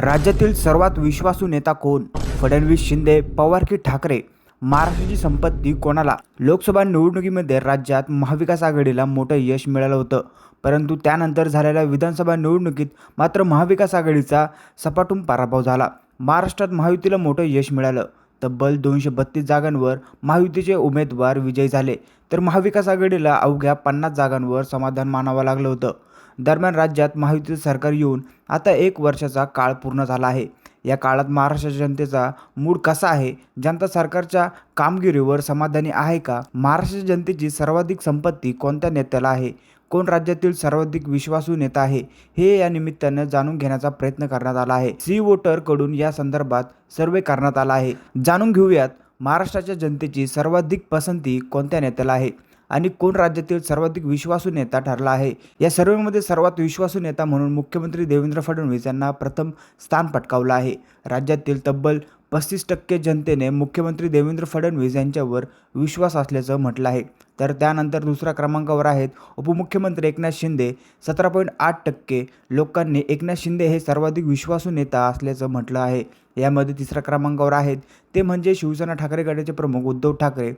राज्यातील सर्वात विश्वासू नेता कोण? फडणवीस शिंदे पवार की ठाकरे? महाराष्ट्राची संपत्ती कोणाला? लोकसभा निवडणुकीमध्ये राज्यात महाविकास आघाडीला मोठं यश मिळालं होतं. परंतु त्यानंतर झालेल्या विधानसभा निवडणुकीत मात्र महाविकास आघाडीचा सपाटून पराभव झाला. महाराष्ट्रात महायुतीला मोठं यश मिळालं. तब्बल दोनशे बत्तीस जागांवर महायुतीचे उमेदवार विजयी झाले. तर महाविकास आघाडीला अवघ्या पन्नास जागांवर समाधान मानावं लागलं होतं. दरम्यान राज्यात महायुतीचं सरकार येऊन आता एक वर्षाचा काळ पूर्ण झाला आहे. या काळात महाराष्ट्राच्या जनतेचा मूड कसा आहे? जनता सरकारच्या कामगिरीवर समाधानी आहे का? महाराष्ट्राच्या जनतेची सर्वाधिक संपत्ती कोणत्या नेत्याला आहे? कोण राज्यातील सर्वाधिक विश्वासू नेता आहे? हे या निमित्तानं जाणून घेण्याचा प्रयत्न करण्यात आला आहे. सी वोटरकडून या संदर्भात सर्वे करण्यात आला आहे. जाणून घेऊयात महाराष्ट्राच्या जनतेची सर्वाधिक पसंती कोणत्या नेत्याला आहे? आणि कोण राज्यातील सर्वाधिक विश्वासू नेता ठरला आहे? या सर्वेमध्ये सर्वात विश्वासू नेता म्हणून मुख्यमंत्री देवेंद्र फडणवीस यांना प्रथम स्थान पटकावलं आहे. राज्यातील तब्बल पस्तीस टक्के जनतेने मुख्यमंत्री देवेंद्र फडणवीस यांच्यावर विश्वास असल्याचं म्हटलं आहे. तर त्यानंतर दुसऱ्या क्रमांकावर आहेत उपमुख्यमंत्री एकनाथ शिंदे. सतरा पॉईंट आठ टक्के लोकांनी एकनाथ शिंदे हे सर्वाधिक विश्वासू नेता असल्याचं म्हटलं आहे. यामध्ये तिसऱ्या क्रमांकावर आहेत ते म्हणजे शिवसेना ठाकरे गटाचे प्रमुख उद्धव ठाकरे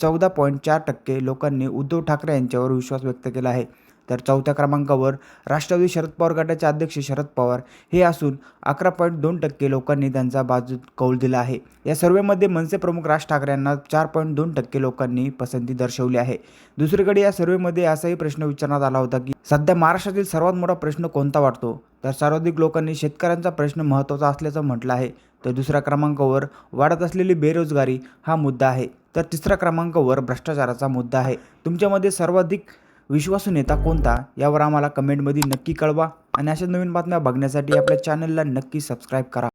चौदा पॉईंट चार टक्के लोकांनी उद्धव ठाकरे यांच्यावर विश्वास व्यक्त केला आहे. तर चौथ्या क्रमांकावर राष्ट्रवादी शरद पवार गटाचे अध्यक्ष शरद पवार हे असून अकरा पॉईंट दोन टक्के लोकांनी त्यांचा बाजू कौल दिला आहे. या सर्वेमध्ये मनसे प्रमुख राज ठाकरे यांना चार पॉईंट दोन टक्के लोकांनी पसंती दर्शवली आहे. दुसरीकडे या सर्वेमध्ये असाही प्रश्न विचारण्यात आला होता की सध्या महाराष्ट्रातील सर्वात मोठा प्रश्न कोणता वाटतो? तर सर्वाधिक लोकांनी शेतकऱ्यांचा प्रश्न महत्त्वाचा असल्याचं म्हटलं आहे. तर दुसऱ्या क्रमांकावर वाढत असलेली बेरोजगारी हा मुद्दा आहे. तर तिसऱ्या क्रमांकावर भ्रष्टाचाराचा मुद्दा आहे. तुमच्यामध्ये सर्वाधिक विश्वासू नेता कोणता? यावर आम्हाला कमेंटमध्ये नक्की कळवा. आणि अशा नवीन बातम्या बघण्यासाठी आपल्या चॅनलला नक्की सबस्क्राईब करा.